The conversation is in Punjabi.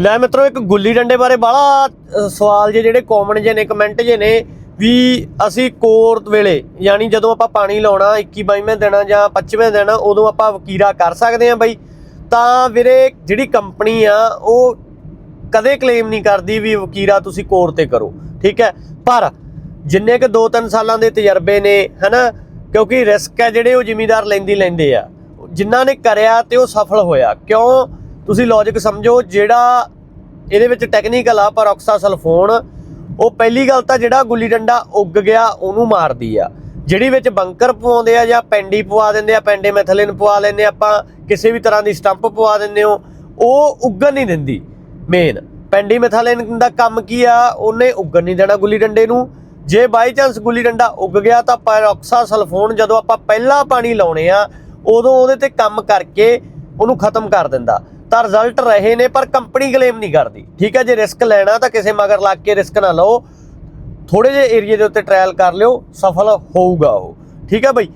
ਲੈ ਮਿੱਤਰੋ, ਇੱਕ ਗੁੱਲੀ ਡੰਡੇ ਬਾਰੇ ਬਾਹਲਾ ਸਵਾਲ ਜੇ ਜਿਹੜੇ ਕਾਮਨ ਜੇ ਨੇ ਕਮੈਂਟ ਜੇ ਨੇ ਵੀ ਅਸੀਂ ਕੋਰ ਵੇਲੇ, ਯਾਨੀ ਜਦੋਂ ਆਪਾਂ ਪਾਣੀ ਲਾਉਣਾ 21 22ਵੇਂ ਦਿਨ ਜਾਂ 25ਵੇਂ ਦਿਨ, ਉਦੋਂ ਆਪਾਂ ਵਕੀਰਾ ਕਰ ਸਕਦੇ ਹਾਂ ਬਾਈ। ਤਾਂ ਵੀਰੇ, ਜਿਹੜੀ ਕੰਪਨੀ ਆ, ਉਹ ਕਦੇ ਕਲੇਮ ਨਹੀਂ ਕਰਦੀ ਵੀ ਵਕੀਰਾ ਤੁਸੀਂ ਕੋਰ ਤੇ ਕਰੋ, ਠੀਕ ਹੈ? ਪਰ ਜਿੰਨੇ ਕ 2-3 ਸਾਲਾਂ ਦੇ ਤਜਰਬੇ ਨੇ, ਹਨਾ, ਕਿਉਂਕਿ ਰਿਸਕ ਹੈ ਜਿਹੜੇ ਉਹ ਜ਼ਿਮੀਦਾਰ ਲੈਂਦੀ ਲੈਂਦੇ ਆ। ਜਿਨ੍ਹਾਂ ਨੇ ਕਰਿਆ ਤੇ ਉਹ ਸਫਲ ਹੋਇਆ। ਕਿਉਂ? ਤੁਸੀਂ ਲੌਜੀਕ ਸਮਝੋ, ਜਿਹੜਾ ਇਹਦੇ ਵਿੱਚ ਟੈਕਨੀਕਲ ਆ, ਪਰ ਸਲਫੋਨ ਉਹ ਪਹਿਲੀ ਗੱਲ ਤਾਂ ਜਿਹੜਾ ਗੁੱਲੀ ਡੰਡਾ ਉੱਗ ਗਿਆ, ਉਹਨੂੰ ਮਾਰਦੀ ਆ। ਜਿਹੜੀ ਵਿੱਚ ਬੰਕਰ ਪਵਾਉਂਦੇ ਆ ਜਾਂ ਪੈਂਡੀ ਪਵਾ ਦਿੰਦੇ ਆ, ਪੈਂਡੇ ਮੈਥਲਿਨ ਪਵਾ ਲੈਂਦੇ ਆਪਾਂ ਕਿਸੇ ਵੀ ਤਰ੍ਹਾਂ ਦੀ ਸਟੰਪ ਪਵਾ ਦਿੰਦੇ ਹੋ, ਉਹ ਉੱਗਣ ਨਹੀਂ ਦਿੰਦੀ। ਮੇਨ ਪੈਂਡੀ ਮੈਥਲਿਨ ਦਾ ਕੰਮ ਕੀ ਆ? ਉਹਨੇ ਉੱਗਣ ਨਹੀਂ ਦੇਣਾ ਗੁੱਲੀ ਡੰਡੇ ਨੂੰ। ਜੇ ਬਾਈ ਚਾਂਸ ਗੁੱਲੀ ਡੰਡਾ ਉੱਗ ਗਿਆ, ਤਾਂ ਪੈਰੋਕਸਾਸਲਫੋਨ ਜਦੋਂ ਆਪਾਂ ਪਹਿਲਾ ਪਾਣੀ ਲਾਉਣੇ ਆ, ਉਦੋਂ ਉਹਦੇ ਤੇ ਕੰਮ ਕਰਕੇ ਉਹਨੂੰ ਖਤਮ ਕਰ ਦਿੰਦਾ। ਤਾਂ ਰਿਜ਼ਲਟ ਰਹੇ ਨੇ, ਪਰ ਕੰਪਨੀ ਕਲੇਮ ਨਹੀਂ ਕਰਦੀ। ਠੀਕ ਹੈ, ਜੇ ਰਿਸਕ ਲੈਣਾ ਤਾਂ ਕਿਸੇ ਮਗਰ ਲੱਗ ਕੇ ਰਿਸਕ ਨਾ ਲਓ। ਥੋੜੇ ਜਿਹੇ ਏਰੀਆ ਦੇ ਉੱਤੇ ਟ੍ਰਾਇਲ ਕਰ ਲਿਓ, ਸਫਲ ਹੋਊਗਾ ਉਹ। ਠੀਕ ਹੈ ਬਈ?